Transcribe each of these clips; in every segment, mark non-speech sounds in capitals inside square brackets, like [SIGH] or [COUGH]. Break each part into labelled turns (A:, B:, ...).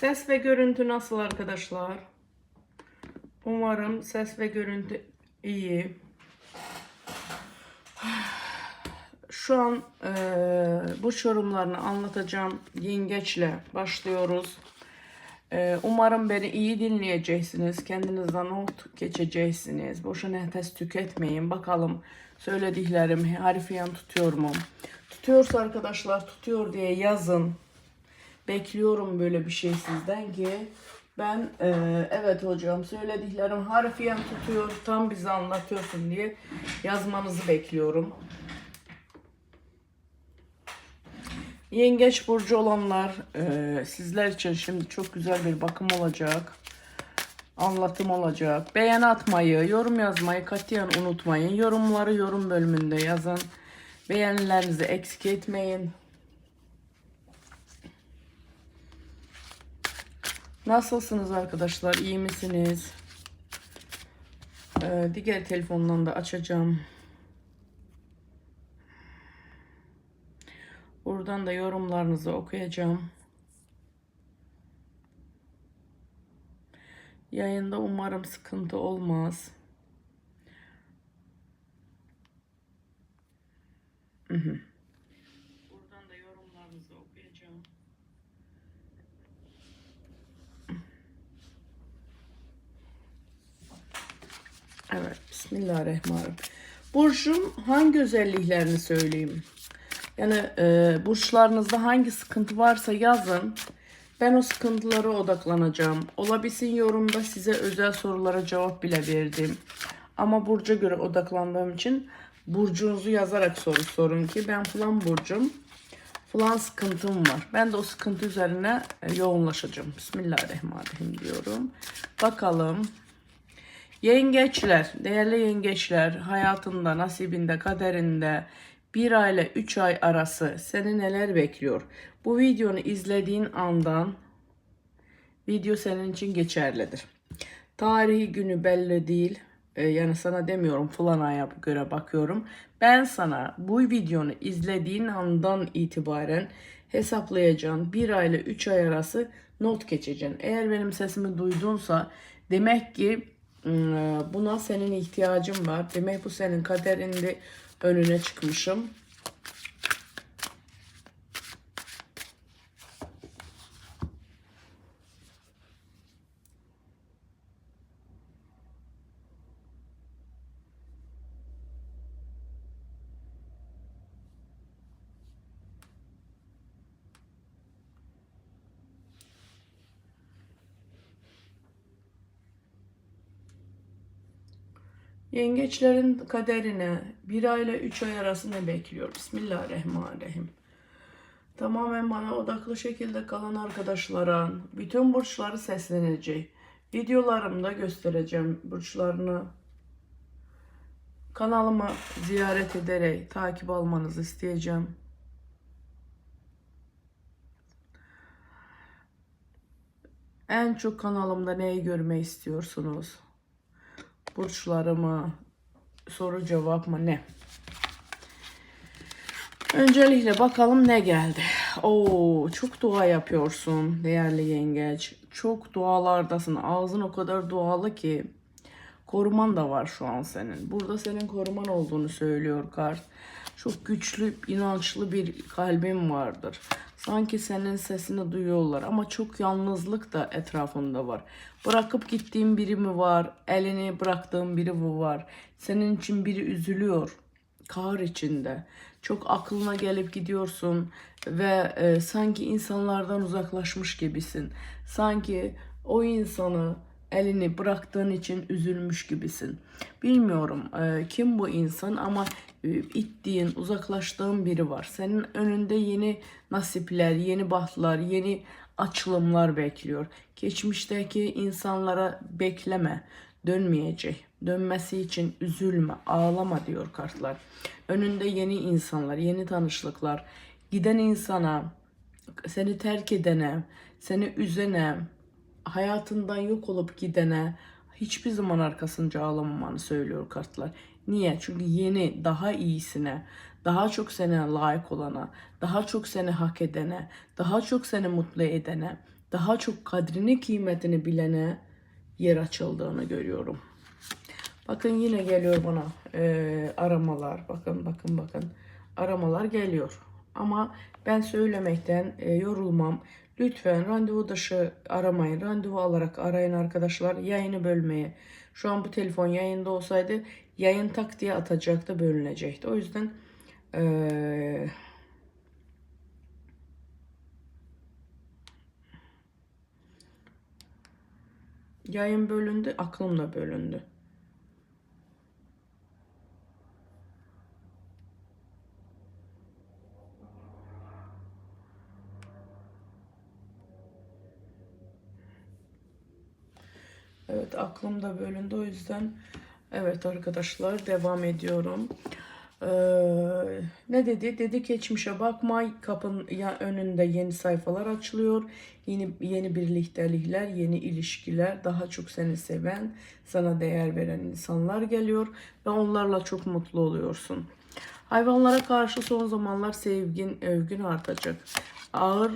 A: Ses ve görüntü nasıl arkadaşlar? Umarım ses ve görüntü iyi. Şu an eee bu yorumlarını anlatacağım. Yengeçle başlıyoruz. Eee, umarım beni iyi dinleyeceksiniz. Kendinizden not geçeceksiniz. Boşa nefes tüketmeyin. Bakalım söylediklerim harfiyen tutuyor mu? Tutuyorsa arkadaşlar tutuyor diye yazın. Bekliyorum böyle bir şey sizden ki ben eee, evet hocam söylediklerim harfiyen tutuyor tam bize anlatıyorsun diye yazmanızı bekliyorum. Yengeç burcu olanlar eee, sizler için şimdi çok güzel bir bakım olacak. Anlatım olacak. Beğen atmayı, yorum yazmayı katiyen unutmayın. Yorumları yorum bölümünde yazın. Beğenilerinizi eksik etmeyin. Nasılsınız arkadaşlar? İyi misiniz? Ee, diğer telefondan da açacağım. Buradan da yorumlarınızı okuyacağım. Yayında umarım sıkıntı olmaz. Hı hı. Buradan da yorumlarınızı okuyacağım. Evet, Bismillahirrahmanirrahim. Burcun hangi özelliklerini söyleyeyim? Yani e, burçlarınızda hangi sıkıntı varsa yazın. Ben o sıkıntılara odaklanacağım. Olabilsin yorumda size özel sorulara cevap bile verdim. Ama burca göre odaklandığım için burcunuzu yazarak soru sorun ki ben falan burcum. Falan sıkıntım var. Ben de o sıkıntı üzerine e, yoğunlaşacağım. Bismillahirrahmanirrahim diyorum. Bakalım Yengeçler, değerli yengeçler, hayatında, nasibinde, kaderinde bir aile 3 ay arası seni neler bekliyor? Bu videonu izlediğin andan video senin için geçerlidir. Tarihi günü belli değil. Ee, yani sana demiyorum falan aya göre bakıyorum. Ben sana bu videonu izlediğin andan itibaren hesaplayacağın bir aile 3 ay arası not geçeceksin. Eğer benim sesimi duydunsa demek ki buna senin ihtiyacın var. Demek bu senin kaderinde önüne çıkmışım. Yengeçlerin kaderine bir ay ile üç ay arası ne bekliyor? Bismillahirrahmanirrahim. Tamamen bana odaklı şekilde kalan arkadaşlara bütün burçları seslenecek. Videolarımda göstereceğim burçlarını. Kanalımı ziyaret ederek takip almanızı isteyeceğim. En çok kanalımda neyi görmeyi istiyorsunuz? Burçları mı, soru cevap mı ne? Öncelikle bakalım ne geldi. Oo, çok dua yapıyorsun değerli yengeç. Çok dualardasın. Ağzın o kadar dualı ki koruman da var şu an senin. Burada senin koruman olduğunu söylüyor kart. Çok güçlü, inançlı bir kalbin vardır. Sanki senin sesini duyuyorlar ama çok yalnızlık da etrafında var. Bırakıp gittiğin biri mi var? Elini bıraktığın biri mi var? Senin için biri üzülüyor. Kahır içinde. Çok aklına gelip gidiyorsun ve e, sanki insanlardan uzaklaşmış gibisin. Sanki o insanı elini bıraktığın için üzülmüş gibisin. Bilmiyorum e, kim bu insan ama e, ittiğin, uzaklaştığın biri var. Senin önünde yeni nasipler, yeni bahtlar, yeni açılımlar bekliyor. Geçmişteki insanlara bekleme, dönmeyecek. Dönmesi için üzülme, ağlama diyor kartlar. Önünde yeni insanlar, yeni tanışlıklar. Giden insana, seni terk edene, seni üzene, hayatından yok olup gidene hiçbir zaman arkasınca ağlamamanı söylüyor kartlar. Niye? Çünkü yeni, daha iyisine, daha çok sene layık olana, daha çok seni hak edene, daha çok seni mutlu edene daha çok kadrini kıymetini bilene yer açıldığını görüyorum. Bakın yine geliyor bana e, aramalar. Bakın bakın bakın aramalar geliyor. Ama ben söylemekten e, yorulmam. Lütfen randevu dışı aramayın. Randevu alarak arayın arkadaşlar. Yayını bölmeye. Şu an bu telefon yayında olsaydı yayın tak diye atacaktı bölünecekti. O yüzden e, yayın bölündü, aklım da bölündü. Evet aklım da bölündü o yüzden evet arkadaşlar devam ediyorum. Ee, ne dedi? Dedi geçmişe bakma kapın ya önünde yeni sayfalar açılıyor. Yeni yeni birliktelikler, yeni ilişkiler, daha çok seni seven, sana değer veren insanlar geliyor ve onlarla çok mutlu oluyorsun. Hayvanlara karşı son zamanlar sevgin, övgün artacak. Ağır,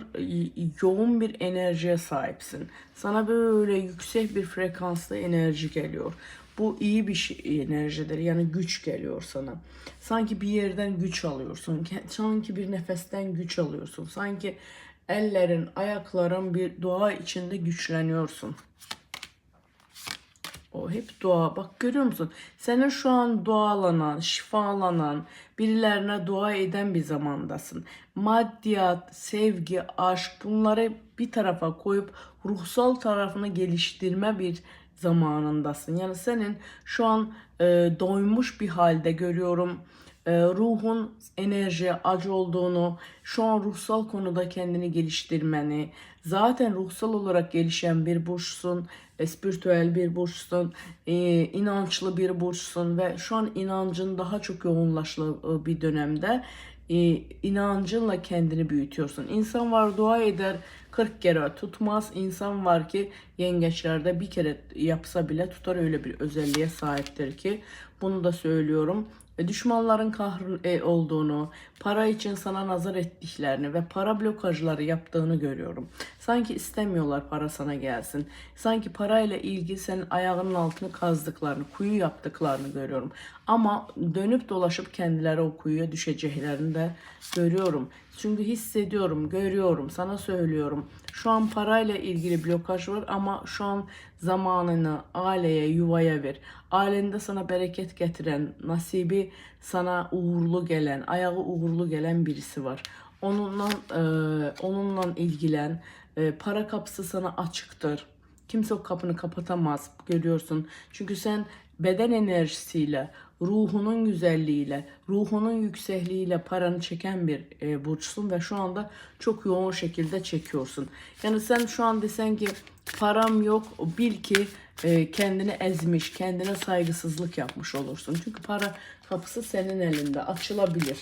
A: yoğun bir enerjiye sahipsin. Sana böyle yüksek bir frekanslı enerji geliyor. Bu iyi bir şey, enerjidir. Yani güç geliyor sana. Sanki bir yerden güç alıyorsun. Sanki bir nefesten güç alıyorsun. Sanki ellerin, ayakların bir dua içinde güçleniyorsun. O hep dua. Bak görüyor musun? Senin şu an dualanan, şifalanan, birilerine dua eden bir zamandasın. Maddiyat, sevgi, aşk bunları bir tarafa koyup ruhsal tarafını geliştirme bir zamanındasın. Yani senin şu an e, doymuş bir halde görüyorum. E, ruhun enerjiye acı olduğunu, şu an ruhsal konuda kendini geliştirmeni, zaten ruhsal olarak gelişen bir burçsun, e, spiritüel bir burçsun, e, inançlı bir burçsun ve şu an inancın daha çok yoğunlaştığı bir dönemde inancınla kendini büyütüyorsun. İnsan var dua eder 40 kere tutmaz. İnsan var ki yengeçlerde bir kere yapsa bile tutar öyle bir özelliğe sahiptir ki bunu da söylüyorum. E, düşmanların kahrın e, olduğunu, para için sana nazar ettiklerini ve para blokajları yaptığını görüyorum. Sanki istemiyorlar para sana gelsin. Sanki parayla ilgili senin ayağının altını kazdıklarını, kuyu yaptıklarını görüyorum. Ama dönüp dolaşıp kendileri o kuyuya düşeceklerini de görüyorum. Çünkü hissediyorum, görüyorum, sana söylüyorum. Şu an parayla ilgili blokaj var ama şu an zamanını aileye, yuvaya ver. Ailende sana bereket getiren, nasibi sana uğurlu gelen, ayağı uğurlu gelen birisi var. Onunla e, onunla ilgilen. E, para kapısı sana açıktır. Kimse o kapını kapatamaz görüyorsun. Çünkü sen beden enerjisiyle, ruhunun güzelliğiyle, ruhunun yüksekliğiyle paranı çeken bir e, burçsun ve şu anda çok yoğun şekilde çekiyorsun. Yani sen şu an desen ki param yok bil ki e, kendini ezmiş, kendine saygısızlık yapmış olursun. Çünkü para kapısı senin elinde açılabilir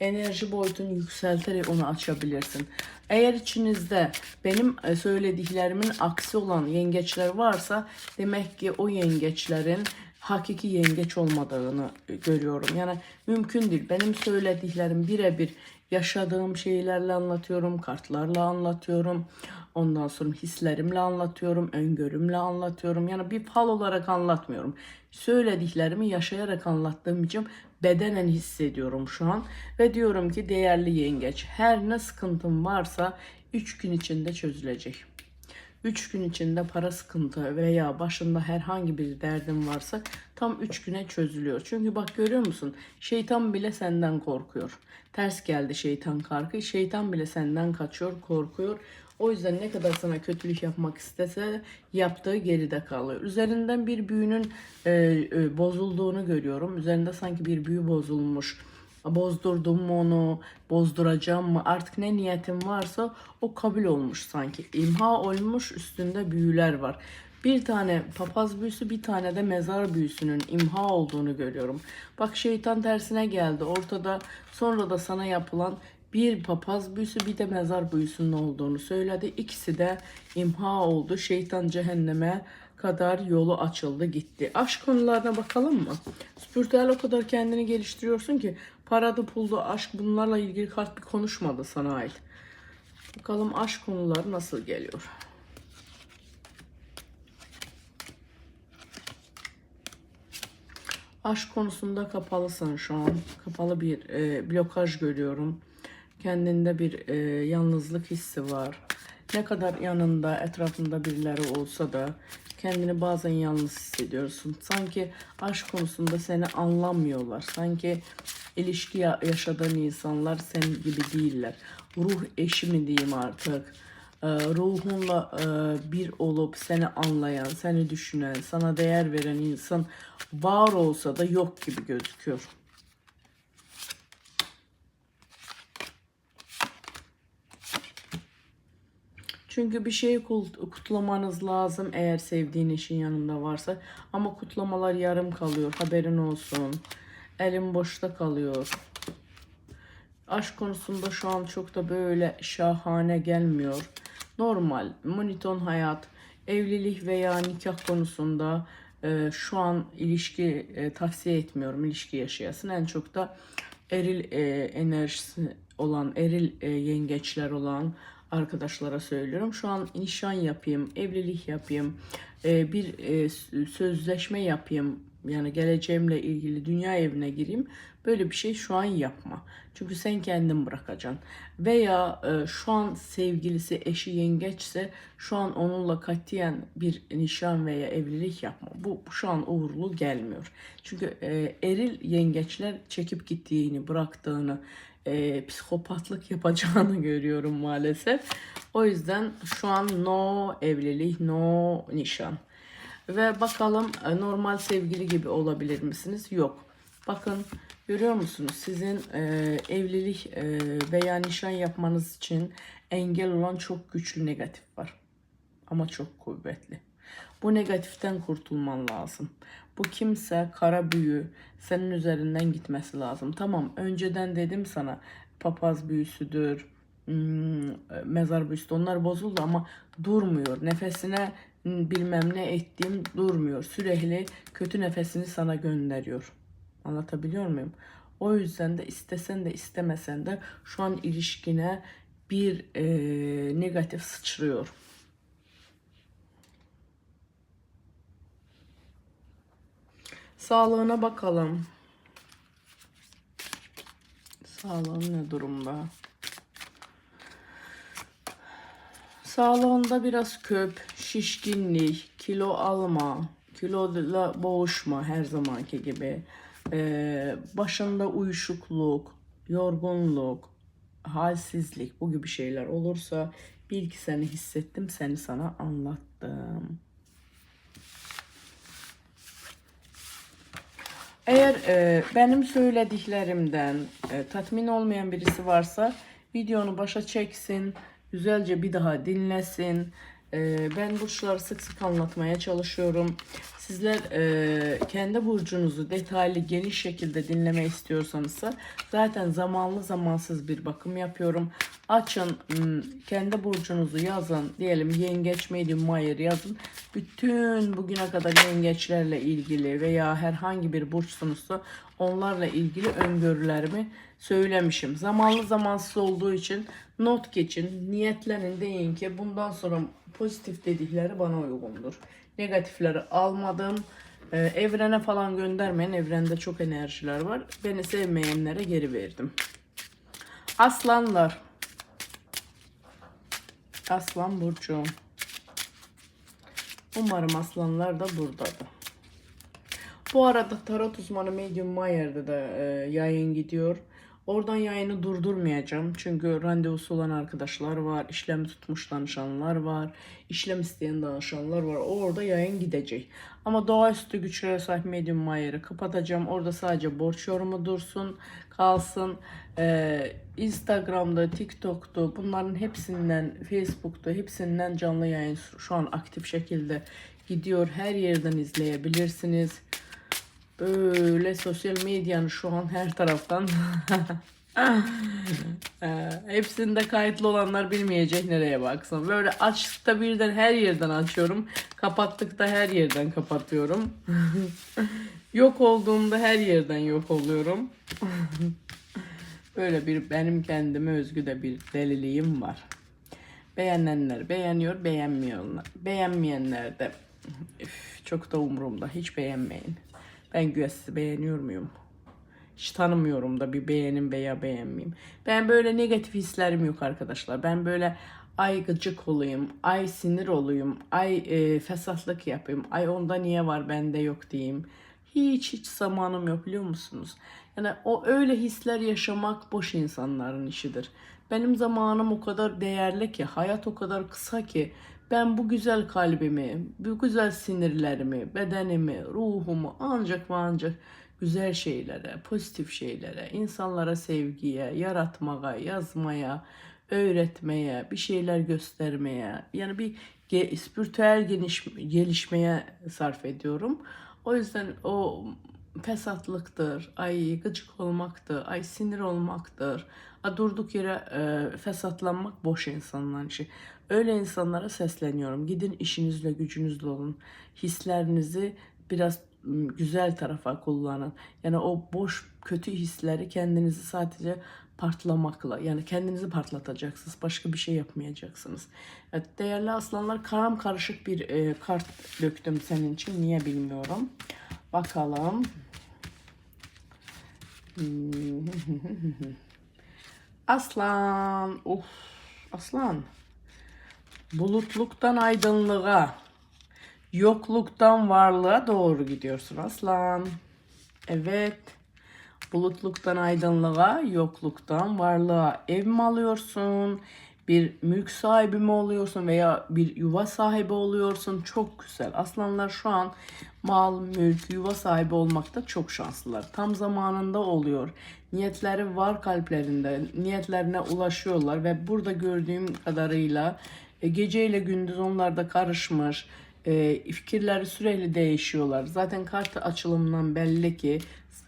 A: enerji boyutunu yükselterek onu açabilirsin. Eğer içinizde benim e, söylediklerimin aksi olan yengeçler varsa demek ki o yengeçlerin hakiki yengeç olmadığını görüyorum. Yani mümkün değil. Benim söylediklerim birebir yaşadığım şeylerle anlatıyorum, kartlarla anlatıyorum. Ondan sonra hislerimle anlatıyorum, öngörümle anlatıyorum. Yani bir fal olarak anlatmıyorum. Söylediklerimi yaşayarak anlattığım için bedenen hissediyorum şu an. Ve diyorum ki değerli yengeç her ne sıkıntın varsa 3 gün içinde çözülecek. 3 gün içinde para sıkıntı veya başında herhangi bir derdin varsa tam 3 güne çözülüyor. Çünkü bak görüyor musun? Şeytan bile senden korkuyor. Ters geldi şeytan karkı. Şeytan bile senden kaçıyor, korkuyor. O yüzden ne kadar sana kötülük yapmak istese yaptığı geride kalıyor. Üzerinden bir büyünün e, e, bozulduğunu görüyorum. Üzerinde sanki bir büyü bozulmuş. Bozdurdum mu onu, bozduracağım mı artık ne niyetim varsa o kabul olmuş sanki. İmha olmuş üstünde büyüler var. Bir tane papaz büyüsü bir tane de mezar büyüsünün imha olduğunu görüyorum. Bak şeytan tersine geldi ortada sonra da sana yapılan bir papaz büyüsü bir de mezar büyüsünün olduğunu söyledi. İkisi de imha oldu. Şeytan cehenneme kadar yolu açıldı gitti. Aşk konularına bakalım mı? Spiritüel o kadar kendini geliştiriyorsun ki Parada, pulda, aşk bunlarla ilgili kart bir konuşmadı sana ait. Bakalım aşk konuları nasıl geliyor. Aşk konusunda kapalısın şu an. Kapalı bir e, blokaj görüyorum. Kendinde bir e, yalnızlık hissi var. Ne kadar yanında, etrafında birileri olsa da kendini bazen yalnız hissediyorsun. Sanki aşk konusunda seni anlamıyorlar. Sanki ilişki ya- yaşadığın insanlar senin gibi değiller. Ruh eşi mi diyeyim artık. Ee, ruhunla e, bir olup seni anlayan, seni düşünen, sana değer veren insan var olsa da yok gibi gözüküyor. Çünkü bir şeyi kut- kutlamanız lazım eğer sevdiğin eşin yanında varsa. Ama kutlamalar yarım kalıyor. Haberin olsun. Elin boşta kalıyor. Aşk konusunda şu an çok da böyle şahane gelmiyor. Normal, monoton hayat, evlilik veya nikah konusunda e, şu an ilişki e, tavsiye etmiyorum. ilişki yaşayasın. En çok da eril e, enerjisi olan, eril e, yengeçler olan arkadaşlara söylüyorum. Şu an nişan yapayım, evlilik yapayım, e, bir e, sözleşme yapayım. Yani geleceğimle ilgili dünya evine gireyim. Böyle bir şey şu an yapma. Çünkü sen kendin bırakacaksın. Veya e, şu an sevgilisi, eşi yengeçse şu an onunla katiyen bir nişan veya evlilik yapma. Bu şu an uğurlu gelmiyor. Çünkü eril yengeçler çekip gittiğini, bıraktığını, e, psikopatlık [LAUGHS] yapacağını görüyorum maalesef. O yüzden şu an no evlilik, no nişan. Ve bakalım e, normal sevgili gibi olabilir misiniz? Yok. Bakın görüyor musunuz? Sizin e, evlilik e, veya nişan yapmanız için engel olan çok güçlü negatif var. Ama çok kuvvetli. Bu negatiften kurtulman lazım. Bu kimse kara büyü senin üzerinden gitmesi lazım. Tamam önceden dedim sana papaz büyüsüdür, hmm, mezar büyüsü onlar bozuldu ama durmuyor. Nefesine hmm, bilmem ne ettiğim durmuyor. Sürekli kötü nefesini sana gönderiyor. Anlatabiliyor muyum? O yüzden de istesen de istemesen de şu an ilişkine bir eee, negatif sıçrıyor. Sağlığına bakalım. Sağlığın ne durumda? Sağlığında biraz köp, şişkinlik, kilo alma, kiloyla boğuşma her zamanki gibi. Ee, başında uyuşukluk, yorgunluk, halsizlik bu gibi şeyler olursa bil ki seni hissettim, seni sana anlattım. Eğer e, benim söylediklerimden e, tatmin olmayan birisi varsa videonu başa çeksin, güzelce bir daha dinlesin. E, ben burçları sık sık anlatmaya çalışıyorum. Sizler e, kendi burcunuzu detaylı, geniş şekilde dinleme istiyorsanız zaten zamanlı zamansız bir bakım yapıyorum. Açın, kendi burcunuzu yazın. Diyelim yengeç, medium, mayer yazın. Bütün bugüne kadar yengeçlerle ilgili veya herhangi bir burçsunuzsa onlarla ilgili öngörülerimi söylemişim. Zamanlı zamansız olduğu için not geçin. Niyetlenin deyin ki bundan sonra pozitif dedikleri bana uygundur. Negatifleri almadım. Ee, evrene falan göndermeyin. Evrende çok enerjiler var. Beni sevmeyenlere geri verdim. Aslanlar. Aslan burcu. Umarım aslanlar da buradadır. Bu arada tarot uzmanı Medium Mayer'de de e, yayın gidiyor. Oradan yayını durdurmayacağım. Çünkü randevusu olan arkadaşlar var. işlem tutmuş danışanlar var. işlem isteyen danışanlar var. Orada yayın gidecek. Ama doğaüstü güçlere sahip Medium Mayer'ı kapatacağım. Orada sadece borç yorumu dursun, kalsın. Ee, Instagram'da, TikTok'ta bunların hepsinden, Facebook'ta hepsinden canlı yayın şu an aktif şekilde gidiyor. Her yerden izleyebilirsiniz. Böyle sosyal medyanın şu an her taraftan [LAUGHS] Ee, hepsinde kayıtlı olanlar bilmeyecek nereye baksın. Böyle açtıkta birden her yerden açıyorum. Kapattıkta her yerden kapatıyorum. [LAUGHS] yok olduğumda her yerden yok oluyorum. Böyle bir benim kendime özgü de bir deliliğim var. Beğenenler beğeniyor, beğenmiyorlar. Beğenmeyenler de üf, çok da umurumda. Hiç beğenmeyin. Ben güya sizi beğeniyor muyum? Hiç tanımıyorum da bir beğenim veya beğenmeyeyim. Ben böyle negatif hislerim yok arkadaşlar. Ben böyle ay gıcık olayım, ay sinir olayım, ay e, fesatlık yapayım, ay onda niye var bende yok diyeyim. Hiç hiç zamanım yok biliyor musunuz? Yani o öyle hisler yaşamak boş insanların işidir. Benim zamanım o kadar değerli ki, hayat o kadar kısa ki ben bu güzel kalbimi, bu güzel sinirlerimi, bedenimi, ruhumu ancak ve ancak güzel şeylere, pozitif şeylere, insanlara sevgiye, yaratmaya, yazmaya, öğretmeye, bir şeyler göstermeye, yani bir spiritüel geniş, gelişmeye sarf ediyorum. O yüzden o fesatlıktır, ay gıcık olmaktır, ay sinir olmaktır. Durduk yere e, fesatlanmak boş insanların işi. Öyle insanlara sesleniyorum. Gidin işinizle gücünüzle olun. Hislerinizi biraz güzel tarafa kullanın. Yani o boş kötü hisleri kendinizi sadece partlamakla yani kendinizi partlatacaksınız. Başka bir şey yapmayacaksınız. Evet, değerli aslanlar karam karışık bir e, kart döktüm senin için. Niye bilmiyorum. Bakalım. [LAUGHS] Aslan. Of. Aslan. Bulutluktan aydınlığa, yokluktan varlığa doğru gidiyorsun aslan. Evet. Bulutluktan aydınlığa, yokluktan varlığa ev mi alıyorsun? Bir mülk sahibi mi oluyorsun veya bir yuva sahibi oluyorsun? Çok güzel. Aslanlar şu an mal, mülk, yuva sahibi olmakta çok şanslılar. Tam zamanında oluyor. Niyetleri var kalplerinde. Niyetlerine ulaşıyorlar ve burada gördüğüm kadarıyla e, geceyle gündüz onlar da karışmış. E, fikirleri sürekli değişiyorlar. Zaten kart açılımından belli ki,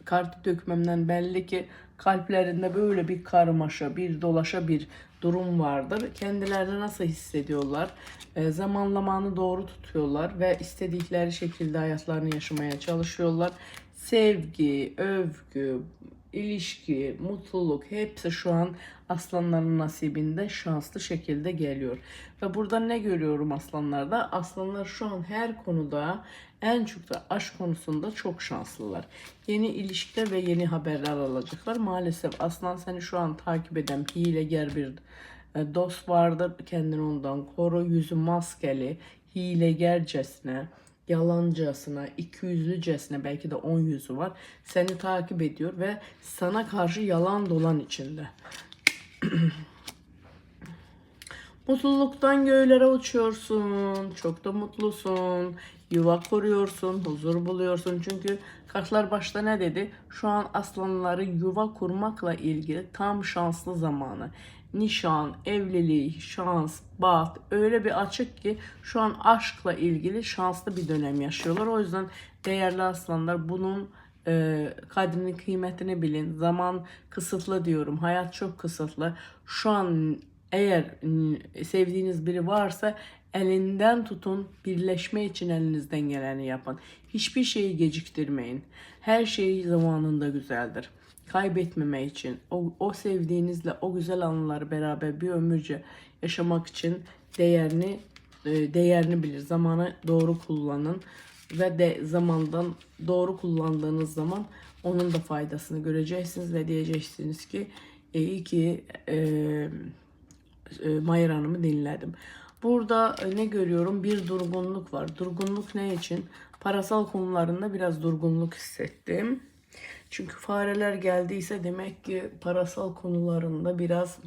A: kartı dökmemden belli ki kalplerinde böyle bir karmaşa, bir dolaşa bir durum vardır. Kendilerini nasıl hissediyorlar? E, zamanlamanı doğru tutuyorlar ve istedikleri şekilde hayatlarını yaşamaya çalışıyorlar. Sevgi, övgü, ilişki, mutluluk hepsi şu an aslanların nasibinde şanslı şekilde geliyor. Ve burada ne görüyorum aslanlarda? Aslanlar şu an her konuda en çok da aşk konusunda çok şanslılar. Yeni ilişkiler ve yeni haberler alacaklar. Maalesef aslan seni şu an takip eden hilegar bir e, dost vardır. Kendini ondan koru. Yüzü maskeli, hilegercesine yalancasına, ikiyüzlücesine belki de on yüzü var. Seni takip ediyor ve sana karşı yalan dolan içinde. [CLEARS THROAT] Mutluluktan göğlere uçuyorsun. Çok da mutlusun. Yuva kuruyorsun, huzur buluyorsun. Çünkü kartlar başta ne dedi? Şu an aslanları yuva kurmakla ilgili tam şanslı zamanı. Nişan, evlilik, şans, baht öyle bir açık ki şu an aşkla ilgili şanslı bir dönem yaşıyorlar. O yüzden değerli aslanlar bunun e, kadrini kıymetini bilin. Zaman kısıtlı diyorum. Hayat çok kısıtlı. Şu an eğer sevdiğiniz biri varsa elinden tutun. Birleşme için elinizden geleni yapın. Hiçbir şeyi geciktirmeyin. Her şey zamanında güzeldir. Kaybetmeme için, o, o sevdiğinizle o güzel anıları beraber bir ömürce yaşamak için değerini e, değerini bilir. Zamanı doğru kullanın ve de zamandan doğru kullandığınız zaman onun da faydasını göreceksiniz ve diyeceksiniz ki e, iyi ki e, e, Mayra Hanım'ı dinledim. Burada e, ne görüyorum? Bir durgunluk var. Durgunluk ne için? Parasal konularında biraz durgunluk hissettim. Çünkü fareler geldiyse demek ki parasal konularında biraz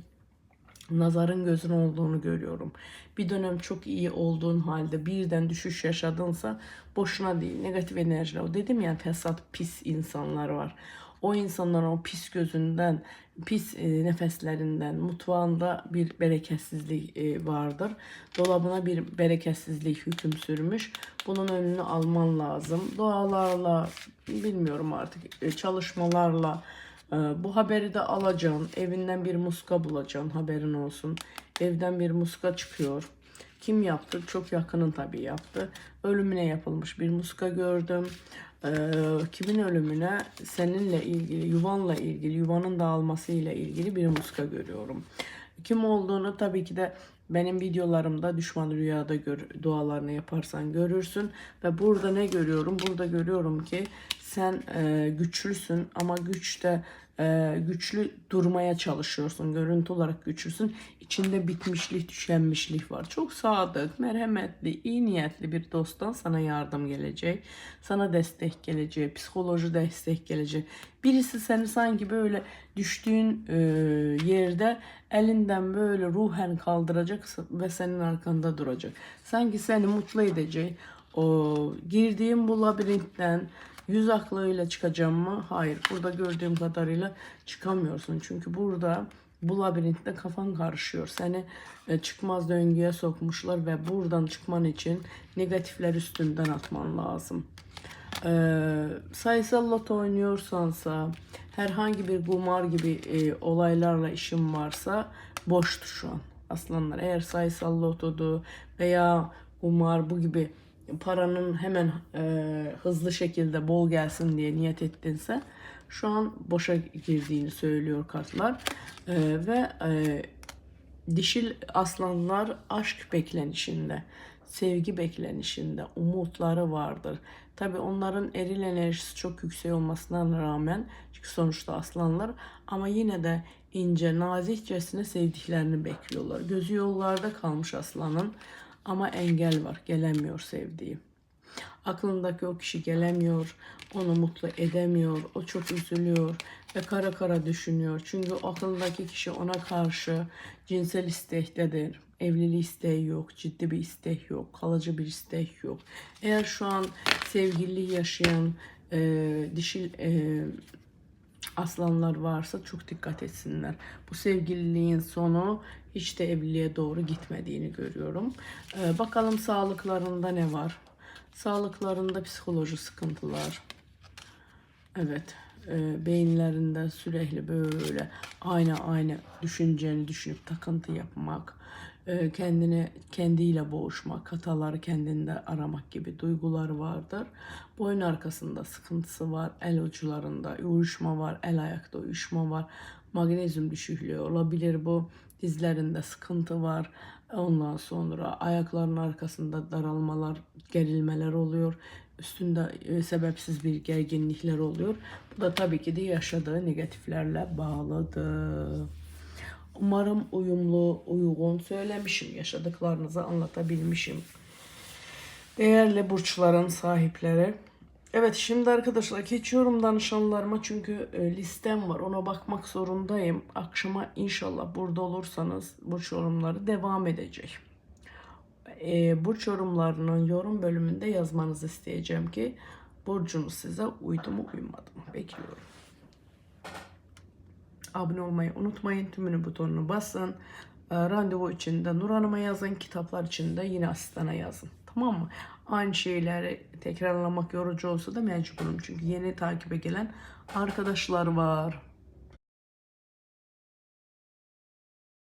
A: nazarın gözün olduğunu görüyorum. Bir dönem çok iyi olduğun halde birden düşüş yaşadınsa boşuna değil. Negatif enerjiler. O dedim ya fesat pis insanlar var. O insanların o pis gözünden, pis e, nefeslerinden mutfağında bir bereketsizlik e, vardır. Dolabına bir bereketsizlik hüküm sürmüş. Bunun önünü alman lazım. Dualarla, bilmiyorum artık e, çalışmalarla, Bu haberi de alacaksın. Evinden bir muska bulacaksın. Haberin olsun. Evden bir muska çıkıyor. Kim yaptı? Çok yakının tabii yaptı. Ölümüne yapılmış bir muska gördüm. Ee, kimin ölümüne? Seninle ilgili, yuvanla ilgili, yuvanın dağılmasıyla ilgili bir muska görüyorum. Kim olduğunu tabii ki de benim videolarımda düşman rüyada gör, dualarını yaparsan görürsün. Ve burada ne görüyorum? Burada görüyorum ki sen e, güçlüsün ama güçte e, güçlü durmaya çalışıyorsun. Görüntü olarak güçlüsün. İçinde bitmişlik, tükenmişlik var. Çok sadık, merhametli, iyi niyetli bir dosttan sana yardım gelecek. Sana destek gelecek, psikoloji destek gelecek. Birisi seni sanki böyle düştüğün e, yerde elinden böyle ruhen kaldıracak ve senin arkanda duracak. Sanki seni mutlu edecek. O girdiğin bu labirentten yüz aklıyla çıkacağım mı? Hayır. Burada gördüğüm kadarıyla çıkamıyorsun. Çünkü burada bu labirentte kafan karışıyor. Seni e, çıkmaz döngüye sokmuşlar ve buradan çıkman için negatifler üstünden atman lazım. Ee, sayısal loto oynuyorsansa herhangi bir kumar gibi e, olaylarla işin varsa boştur şu an aslanlar. Eğer sayısal lotodu veya kumar bu gibi paranın hemen e, hızlı şekilde bol gelsin diye niyet ettinse şu an boşa girdiğini söylüyor kartlar. E, ve e, dişil aslanlar aşk beklenişinde, sevgi beklenişinde, umutları vardır. Tabi onların eril enerjisi çok yüksek olmasına rağmen çünkü sonuçta aslanlar ama yine de ince, nazikçesine sevdiklerini bekliyorlar. Gözü yollarda kalmış aslanın ama engel var, gelemiyor sevdiği. Aklındaki o kişi gelemiyor, onu mutlu edemiyor, o çok üzülüyor ve kara kara düşünüyor. Çünkü aklındaki kişi ona karşı cinsel istektedir. Evliliği isteği yok, ciddi bir istek yok, kalıcı bir istek yok. Eğer şu an sevgili yaşayan e, dişil e, aslanlar varsa çok dikkat etsinler. Bu sevgililiğin sonu hiç de evliliğe doğru gitmediğini görüyorum. Ee, bakalım sağlıklarında ne var? Sağlıklarında psikoloji sıkıntılar. Evet. E, beyinlerinde sürekli böyle aynı aynı düşünceni düşünüp takıntı yapmak, e, kendini kendiyle boğuşmak, hataları kendinde aramak gibi duygular vardır. Boyun arkasında sıkıntısı var, el uçlarında uyuşma var, el ayakta uyuşma var, magnezyum düşüklüğü olabilir bu. Dizlerinde sıkıntı var. Ondan sonra ayaklarının arkasında daralmalar, gerilmeler oluyor. Üstünde e, sebepsiz bir gerginlikler oluyor. Bu da tabii ki de yaşadığı negatiflerle bağlıdır. Umarım uyumlu, uygun söylemişim. Yaşadıklarınızı anlatabilmişim. Değerli burçların sahipleri. Evet şimdi arkadaşlar geçiyorum danışanlarıma çünkü e, listem var. Ona bakmak zorundayım. Akşama inşallah burada olursanız burç yorumları devam edecek. E, burç yorumlarının yorum bölümünde yazmanızı isteyeceğim ki burcunuz size uydu mu uymadı mı? Bekliyorum. Abone olmayı unutmayın. Tümünü butonunu basın. E, randevu için de Nur Hanım'a yazın. Kitaplar için de yine asistana yazın. Tamam mı? Aynı şeyleri tekrarlamak yorucu olsa da mecburum. Çünkü yeni takibe gelen arkadaşlar var.